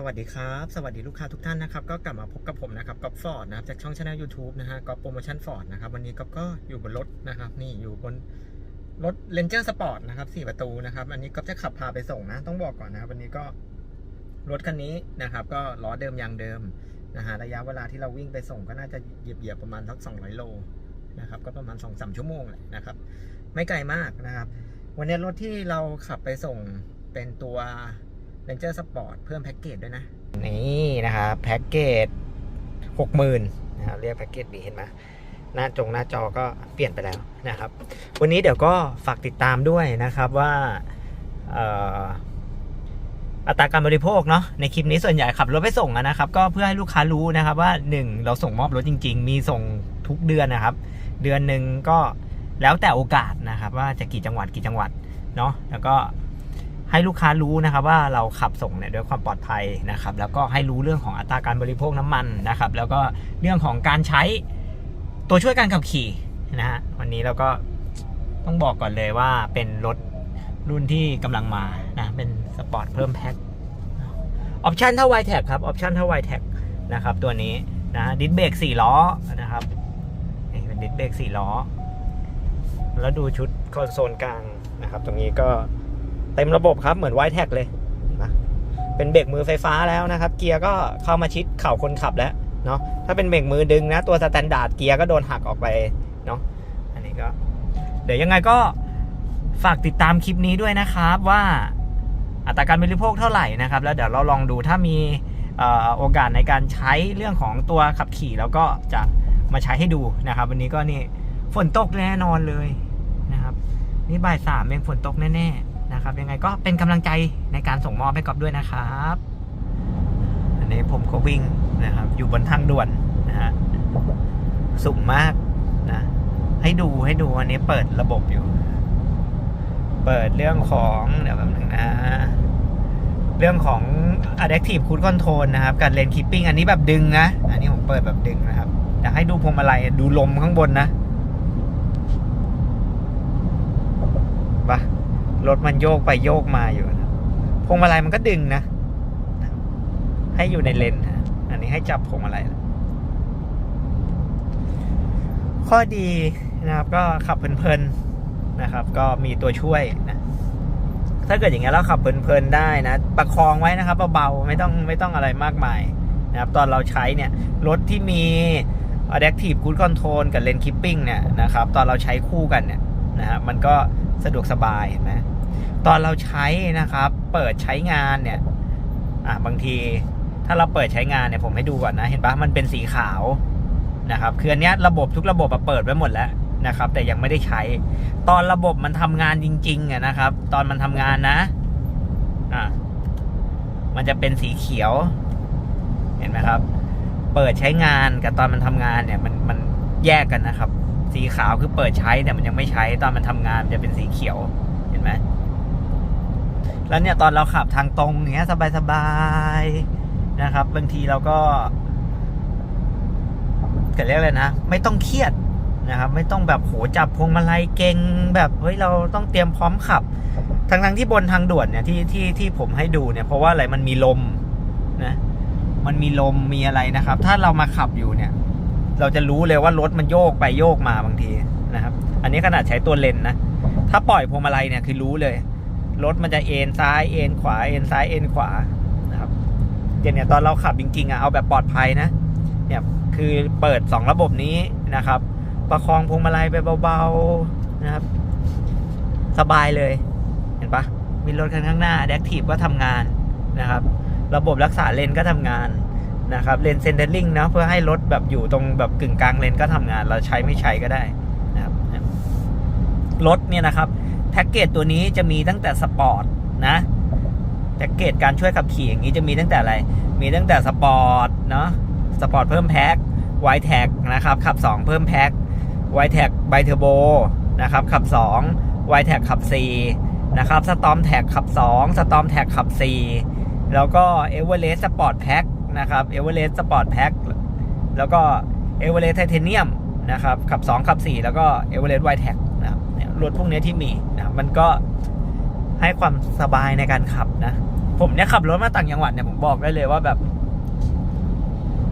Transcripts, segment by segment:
สวัสดีครับ สวัสดีลูกค้าทุกท่านนะครับ ก็กลับมาพบกับผมนะครับก๊อฟฟอร์ดนะครับ จากช่องช anel YouTube นะฮะก๊อฟโปรโมชั่นฟอร์ดนะครับ วันนี้ก๊อฟก็อยู่บนรถนะครับ นี่อยู่บนรถ Ranger Sport นะครับ4ประตูนะครับ อันนี้ก๊อฟจะขับพาไปส่งนะ ต้องบอกก่อนนะครับวันนี้ก็รถคันนี้นะครับ ก็ล้อเดิมยางเดิมนะฮะระยะเวลาที่เราวิ่งไปส่งก็น่าจะเหยียบๆประมาณสัก200โลนะครับก็ประมาณ2-3ชั่วโมงแหละนะครับ ไม่ไกลมากนะครับ วันนี้รถที่เราขับไปส่งเป็นตัว Ranger Sport เพิ่มแพ็กเกจด้วยนะ นี่นะครับแพ็กเกจหกหมื่นนะครับเรียกแพ็กเกจดีเห็นไหมหน้าจงหน้าจอก็เปลี่ยนไปแล้วนะครับ วันนี้เดี๋ยวก็ฝากติดตามด้วยนะครับว่าอัตราการบริโภคเนาะในคลิปนี้ส่วนใหญ่ขับรถไปส่งนะครับ ก็เพื่อให้ลูกค้ารู้นะครับว่า 1 เราส่งมอบรถจริง ๆ มีส่งทุกเดือนนะครับ เดือนหนึ่งก็แล้วแต่โอกาสนะครับ ว่าจะกี่จังหวัดกี่จังหวัดเนาะแล้วก็ ให้ลูกค้ารู้นะครับว่าเราขับส่งเนี่ยด้วยความปลอดภัยนะครับ แล้วก็ให้รู้เรื่องของอัตราการบริโภคน้ำมันนะครับ แล้วก็เรื่องของการใช้ตัวช่วยการขับขี่นะฮะวันนี้เราก็ต้องบอกก่อนเลยว่าเป็นรถรุ่นที่กำลังมานะเป็นสปอร์ตเพิ่มแพ็คออปชันเท่าไวแท็กครับออปชันเท่าไวแท็กนะครับ ตัวนี้นะดิสเบรกสี่ล้อนะครับนี่เป็นดิสเบรกสี่ล้อ แล้วดูชุดคอนโซลกลางนะครับ ตรงนี้ก็ เต็มระบบครับเหมือนไวแท็กเลยนะเป็นเบรกมือไฟฟ้าแล้วนะครับ เกียร์ก็เข้ามาชิดเข่าคนขับแล้วเนาะถ้าเป็นเบรกมือดึงนะตัวสแตนดาร์ดเกียร์ก็โดนหักออกไปเนาะอันนี้ก็ เดี๋ยวยังไงก็ฝากติดตามคลิปนี้ด้วยนะครับว่าอัตราการบริโภคเท่าไหร่นะครับ แล้วเดี๋ยวเราลองดูถ้ามีออโอกาสในการใช้เรื่องของตัวขับขี่แล้วก็จะมาใช้ให้ดูนะครับ วันนี้ก็นี่ฝนตกแน่นอนเลยนะครับ นี่บ่ายสามเองฝนตกแน่ ๆ นะครับ ยังไงก็เป็นกำลังใจในการส่งมอบให้กอบด้วยนะครับ อันนี้ผมก็วิ่งนะครับ อยู่บนทางด่วนนะฮะสูงมากนะให้ดูให้ดูอันนี้เปิดระบบอยู่ เปิดเรื่องของเดี๋ยวแป๊บนึงนะเรื่องของ adaptive cruise control นะครับการเลน keeping อันนี้แบบดึงนะ อันนี้ผมเปิดแบบดึงนะครับอยากให้ดูพวงมาลัยดูลมข้างบนนะ ปะ รถมันโยกไปโยกมาอยู่นะพวงมาลัยมันก็ดึงนะให้อยู่ในเลนนะอันนี้ให้จับพวงมาลัยข้อดีนะครับ ก็ขับเพลินๆนะครับ ก็มีตัวช่วยนะถ้าเกิดอย่างเงี้ยเราขับเพลินๆได้นะ ประคองไว้นะครับเบาๆไม่ต้องไม่ต้องอะไรมากมายนะครับตอนเราใช้เนี่ยรถที่มี Adaptive Cruise Control กับ Lane Keeping เนี่ยนะครับ ตอนเราใช้คู่กันเนี่ยนะฮะมันก็ สะดวกสบายเห็นไหมตอนเราใช้นะครับ เปิดใช้งานเนี่ย อะบางทีถ้าเราเปิดใช้งานเนี่ยผมให้ดูก่อนนะ เห็นปะมันเป็นสีขาวนะครับคืออันเนี้ยระบบทุกระบบเปิดไว้หมดแล้วนะครับ แต่ยังไม่ได้ใช้ ตอนระบบมันทำงานจริงๆอะนะครับ ตอนมันทำงานนะอะมันจะเป็นสีเขียว เห็นไหมครับ เปิดใช้งานกับตอนมันทำงานเนี่ย มันมันแยกกันนะครับ สีขาวคือเปิดใช้แต่มันยังไม่ใช้ตอนมันทำงานจะเป็นสีเขียวเห็นไหมแล้วเนี่ยตอนเราขับทางตรงเนี้ยสบายๆนะครับ บางทีเราก็เกิดเรียกอะไรนะไม่ต้องเครียดนะครับ ไม่ต้องแบบโหจับพวงมาลัยเก่งแบบเฮ้ยเราต้องเตรียมพร้อมขับทั้งทั้งที่บนทางด่วนเนี่ยที่ที่ที่ผมให้ดูเนี่ยเพราะว่าอะไรมันมีลมนะมันมีลมมีอะไรนะครับ ถ้าเรามาขับอยู่เนี่ย เราจะรู้เลยว่ารถมันโยกไปโยกมาบางทีนะครับ อันนี้ขนาดใช้ตัวเลนนะ ถ้าปล่อยพวงมาลัยเนี่ยคือรู้เลย รถมันจะเอ็นซ้ายเอ็นขวาเอ็นซ้ายเอ็นขวานะครับเดี๋ยวเนี่ยตอนเราขับจริงๆอะเอาแบบปลอดภัยนะเนี่ยคือเปิด 2 ระบบนี้นะครับ ประคองพวงมาลัยไปเบาๆนะครับ สบายเลย เห็นปะมีรถคันข้างหน้าแดกทีฟก็ทำงานนะครับ ระบบรักษาเลนก็ทำงาน นะครับเลนเซนเดอร์ลิงนะเพื่อให้รถแบบอยู่ตรงแบบกึ่งกลางเลนก็ทำงาน เราใช้ไม่ใช้ก็ได้นะครับรถเนี่ยนะครับแพ็กเกจตัวนี้จะมีตั้งแต่สปอร์ตนะแพ็กเกจการช่วยขับขี่อย่างนี้จะมีตั้งแต่อะไร มีตั้งแต่สปอร์ตเนาะสปอร์ตเพิ่มแพ็กไวแท็กนะครับขับ 2 เพิ่มแพ็กไวแท็กไบเทอร์โบนะครับขับ2ไวแท็กขับ 4 นะครับสตอมแท็กขับ 2 สตอมแท็กขับ 4 แล้วก็เอเวอเรสต์สปอร์ตแพ็ค นะครับเอเวอเรสต์สปอร์ตแพ็คแล้วก็เอเวอเรสต์ไทเทเนียมนะครับขับ 2 ขับ 4 แล้วก็เอเวอเรสต์ไวแท็กนะครับรถพวกนี้ที่มีนะมันก็ให้ความสบายในการขับนะ ผมเนี่ยขับรถมาต่างจังหวัดเนี่ยผมบอกได้เลยว่าแบบ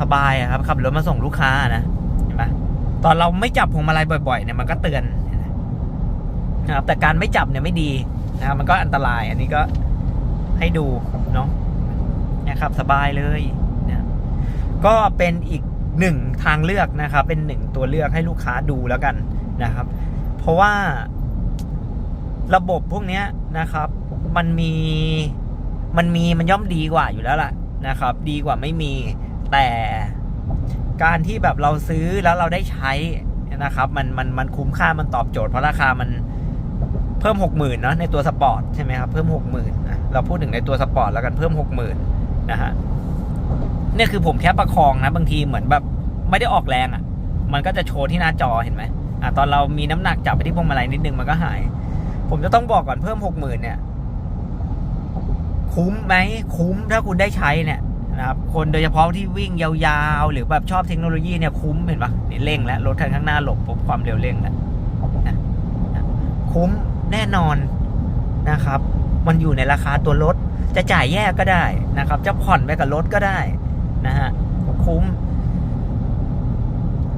สบายครับขับรถมาส่งลูกค้านะเห็นไหมตอนเราไม่จับพวงมาลัยบ่อยๆเนี่ยมันก็เตือนนะครับแต่การไม่จับเนี่ยไม่ดีนะครับมันก็อันตราย อันนี้ก็ให้ดูเนาะ นี่ยครับสบายเลยนะก็เป็นอีกหนึ่งทางเลือกนะครับ เป็นหนึ่งตัวเลือกให้ลูกค้าดูแล้วกันนะครับ เพราะว่าระบบพวกนี้นะครับ มันมีมันมีมันย่อมดีกว่าอยู่แล้วล่ะนะครับ ดีกว่าไม่มีแต่การที่แบบเราซื้อแล้วเราได้ใช้นะครับ มันมันมันคุ้มค่ามันตอบโจทย์เพราะราคามันเพิ่มหกหมื่นเนาะในตัวสปอร์ตใช่ไหมครับเพิ่มหกหมื่นเราพูดถึงในตัวสปอร์ตแล้วกันเพิ่มหกหมื่น นะฮะเนี่ยคือผมแค่ประคองนะ บางทีเหมือนแบบไม่ได้ออกแรงอะ่ะ มันก็จะโชว์ที่หน้าจอเห็นไหมอะตอนเรามีน้ำหนักจับไปที่พวงมาลัยนิดนึงมันก็หาย ผมจะต้องบอกก่อนเพิ่มหกหมื่นเนี่ย คุ้มไหมคุ้มถ้าคุณได้ใช้เนี่ยนะครับคนโดยเฉพาะที่วิ่งยาวๆ หรือแบบชอบเทคโนโลยีเนี่ยคุ้มเห็นปะนี่เร่งแล้วรถคันข้างหน้าหลบปุ๊บความเร็วเร่งแล้วนะคุ้มแน่นอนนะครับ มันอยู่ในราคาตัวรถ จะจ่ายแยกก็ได้นะครับ จะผ่อนไปกับรถก็ได้นะฮะคุ้ม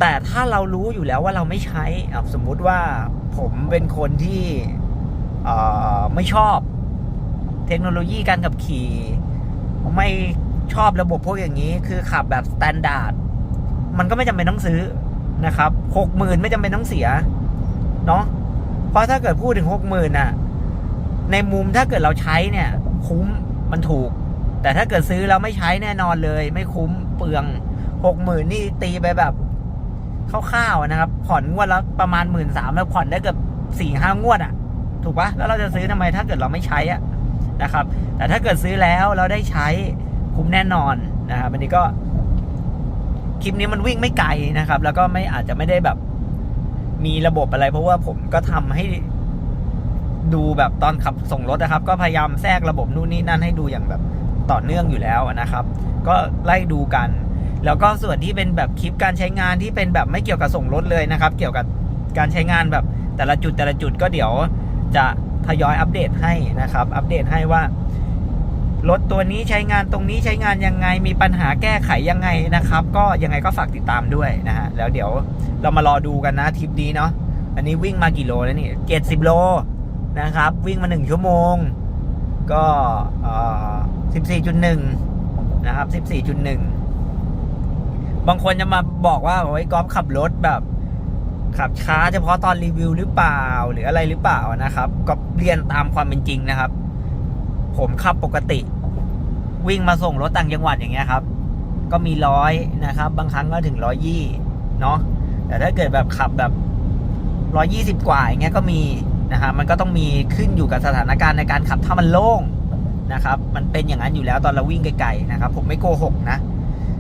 แต่ถ้าเรารู้อยู่แล้วว่าเราไม่ใช้อะสมมุติว่าผมเป็นคนที่ไม่ชอบเทคโนโลยีการขับขี่ ไม่ชอบระบบพวกอย่างนี้ คือขับแบบสแตนดาร์ดมันก็ไม่จำเป็นต้องซื้อนะครับหกหมื่นไม่จำเป็นต้องเสียเนาะเพราะถ้าเกิดพูดถึงหกหมื่นน่ะในมุมถ้าเกิดเราใช้เนี่ย คุ้ม มันถูก แต่ถ้าเกิดซื้อแล้วไม่ใช้แน่นอนเลย ไม่คุ้มเปลืองหกหมื่นนี่ตีไปแบบคร่าวๆนะครับ ผ่อนงวดละประมาณหมื่นสามแล้วผ่อนได้เกือบสี่ห้างวดอะ ถูกปะแล้วเราจะซื้อทำไมถ้าเกิดเราไม่ใช้อะนะครับ แต่ถ้าเกิดซื้อแล้วเราได้ใช้คุ้มแน่นอนนะครับอันนี้ก็คลิปนี้มันวิ่งไม่ไกลนะครับ แล้วก็ไม่อาจจะไม่ได้แบบมีระบบอะไร เพราะว่าผมก็ทำให้ ดูแบบตอนขับส่งรถนะครับ ก็พยายามแทรกระบบนู่นนี่นั่นให้ดูอย่างแบบต่อเนื่องอยู่แล้วนะครับ ก็ไล่ดูกัน แล้วก็ส่วนที่เป็นแบบคลิปการใช้งานที่เป็นแบบไม่เกี่ยวกับส่งรถเลยนะครับ เกี่ยวกับการใช้งานแบบแต่ละจุดแต่ละจุดก็เดี๋ยวจะทยอยอัปเดตให้นะครับ อัปเดตให้ว่ารถตัวนี้ใช้งานตรงนี้ใช้งานยังไงมีปัญหาแก้ไขยังไงนะครับ ก็ยังไงก็ฝากติดตามด้วยนะฮะแล้วเดี๋ยวเรามารอดูกันนะทริปนี้เนาะอันนี้วิ่งมากี่โลแล้วนี่เจ็ดสิบโล นะครับ วิ่งมาหนึ่งชั่วโมง ก็สิบสี่จุดหนึ่งนะครับสิบสี่จุดหนึ่งบางคนจะมาบอกว่าโอ้ยกอล์ฟขับรถแบบ ขับช้าเฉพาะตอนรีวิวหรือเปล่าหรืออะไรหรือเปล่านะครับก็เรียนตามความเป็นจริงนะครับ ผมขับปกติ วิ่งมาส่งรถต่างจังหวัดอย่างเงี้ยครับ ก็มีร้อยนะครับ บางครั้งก็ถึงร้อยยี่เนาะแต่ถ้าเกิดแบบขับแบบร้อยี่สิบกว่าอย่างเงี้ยก็มี นะฮะมันก็ต้องมีขึ้นอยู่กับสถานการณ์ในการขับถ้ามันโล่งนะครับมันเป็นอย่างนั้นอยู่แล้วตอนเราวิ่งไกลๆนะครับผมไม่โกหกนะ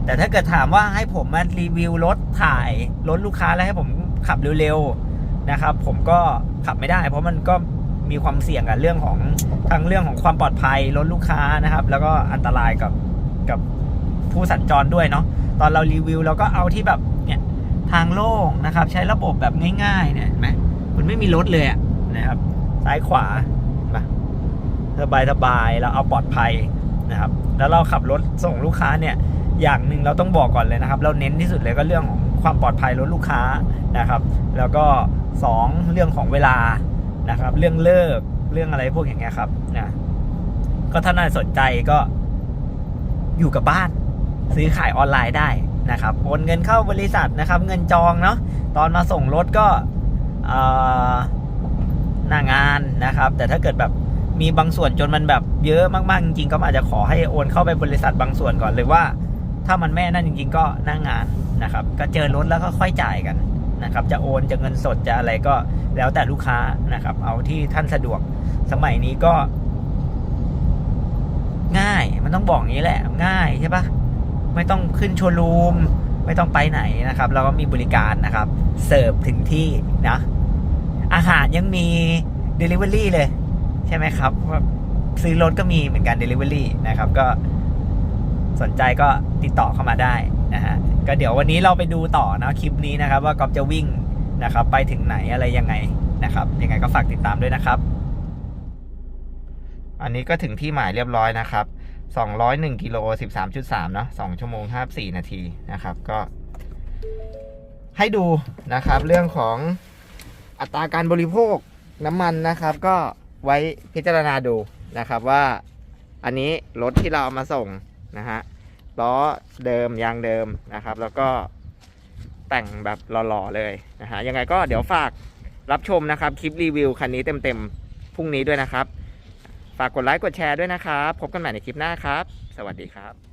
แต่ถ้าเกิดถามว่าให้ผมมารีวิวรถถ่ายรถลูกค้าแล้วให้ผมขับเร็วๆนะครับ ผมก็ขับไม่ได้ เพราะมันก็มีความเสี่ยงกับเรื่องของทั้งเรื่องของความปลอดภัยรถลูกค้านะครับ แล้วก็อันตรายกับกับผู้สัญจรด้วยเนาะตอนเรารีวิวเราก็เอาที่แบบเนี่ยทางโล่งนะครับ ใช้ระบบแบบง่ายๆเนี่ยเห็นไหมมันไม่มีรถเลยอะ นะครับ ซ้ายขวาสบายสบายๆแล้วเอาปลอดภัยนะครับ แล้วเราขับรถส่งลูกค้าเนี่ย อย่างหนึ่งเราต้องบอกก่อนเลยนะครับ เราเน้นที่สุดเลยก็เรื่องของความปลอดภัยรถลูกค้านะครับ แล้วก็สองเรื่องของเวลานะครับ เรื่องเลิกเรื่องอะไรพวกอย่างเงี้ยครับนะก็ถ้าน่าสนใจก็อยู่กับบ้าน ซื้อขายออนไลน์ได้นะครับโอนเงินเข้าบริษัทนะครับ เงินจองเนาะตอนมาส่งรถก็อ่อ หน้างานนะครับ แต่ถ้าเกิดแบบมีบางส่วนจนมันแบบเยอะมากๆจริงๆก็อาจจะขอให้โอนเข้าไปบริษัทบางส่วนก่อนเลยว่า ถ้ามันแม่นั่นจริง ๆ ก็หน้างานนะครับ ก็เจอรถแล้วก็ค่อยจ่ายกันนะครับ จะโอนจะเงินสดจะอะไรก็แล้วแต่ลูกค้านะครับ เอาที่ท่านสะดวกสมัยนี้ก็ ง่ายมันต้องบอกอย่างนี้แหละ ง่ายใช่ปะไม่ต้องขึ้นโชว์รูมไม่ต้องไปไหนนะครับ เราก็มีบริการนะครับ เสิร์ฟถึงที่นะ อาหารยังมี Delivery เลย ใช่ไหมครับซื้อรถก็มีเหมือนกัน Delivery นะครับ ก็สนใจก็ติดต่อเข้ามาได้นะฮะก็เดี๋ยววันนี้เราไปดูต่อนะคลิปนี้นะครับ ว่ากอฟจะวิ่งนะครับ ไปถึงไหนอะไรยังไงนะครับ ยังไงก็ฝากติดตามด้วยนะครับ อันนี้ก็ถึงที่หมายเรียบร้อยนะครับ 201กิโล13.3 เนาะ2ชั่วโมง 54 นาทีนะครับ ก็ให้ดูนะครับเรื่องของ อัตราการบริโภคน้ำมันนะครับ ก็ไว้พิจารณาดูนะครับว่าอันนี้รถที่เราเอามาส่งนะฮะล้อเดิมยางเดิมนะครับ แล้วก็แต่งแบบหล่อๆเลยนะฮะยังไงก็เดี๋ยวฝากรับชมนะครับคลิปรีวิวคันนี้เต็มๆพรุ่งนี้ด้วยนะครับ ฝากกดไลค์กดแชร์ด้วยนะครับ พบกันใหม่ในคลิปหน้าครับ สวัสดีครับ